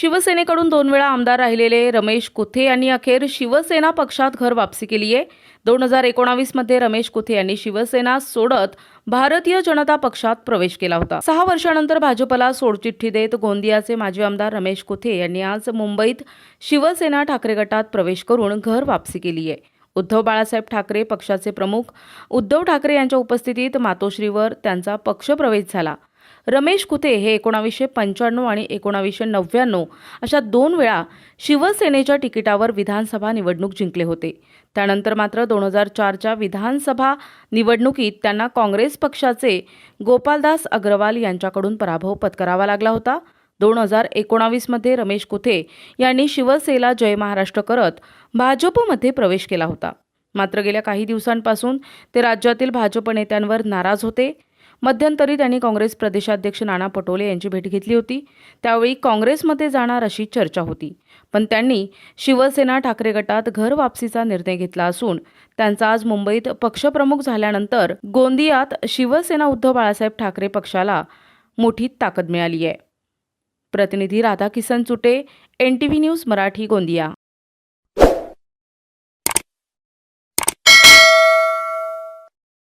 शिवसेनेकडून दोन वेळा आमदार राहिलेले रमेश कुथे यांनी अखेर शिवसेना पक्षात घर वापसी केली आहे. दोन हजार एकोणावीसमध्ये रमेश कुथे यांनी शिवसेना सोडत भारतीय जनता पक्षात प्रवेश केला होता. सहा वर्षानंतर भाजपला सोडचिठ्ठी देत गोंदियाचे माजी आमदार रमेश कुथे यांनी आज मुंबईत शिवसेना ठाकरे गटात प्रवेश करून घर वापसी केली आहे. उद्धव बाळासाहेब ठाकरे पक्षाचे प्रमुख उद्धव ठाकरे यांच्या उपस्थितीत मातोश्रीवर त्यांचा पक्षप्रवेश झाला. रमेश कुते हे एकोणावीसशे पंच्याण्णव आणि एकोणावीसशे नव्याण्णव अशा दोन वेळा शिवसेनेच्या तिकिटावर विधानसभा निवडणूक जिंकले होते. त्यानंतर मात्र दोन हजार चारच्या विधानसभा निवडणुकीत त्यांना काँग्रेस पक्षाचे गोपालदास अग्रवाल यांच्याकडून पराभव पत्करावा लागला होता. दोन हजार एकोणावीसमध्ये रमेश कुथे यांनी शिवसेना जय महाराष्ट्र करत भाजपमध्ये प्रवेश केला होता. मात्र गेल्या काही दिवसांपासून ते राज्यातील भाजप नेत्यांवर नाराज होते. मध्यंतरी त्यांनी काँग्रेस प्रदेशाध्यक्ष नाना पटोले यांची भेट घेतली होती. त्यावेळी काँग्रेसमध्ये जाणार अशी चर्चा होती. पण त्यांनी शिवसेना ठाकरे गटात घर वापसीचा निर्णय घेतला असून त्यांचा आज मुंबईत पक्षप्रमुख झाल्यानंतर गोंदियात शिवसेना उद्धव बाळासाहेब ठाकरे पक्षाला मोठी ताकद मिळाली आहे. प्रतिनिधी Radha Kisan Chute N T V news Marathi Gondia.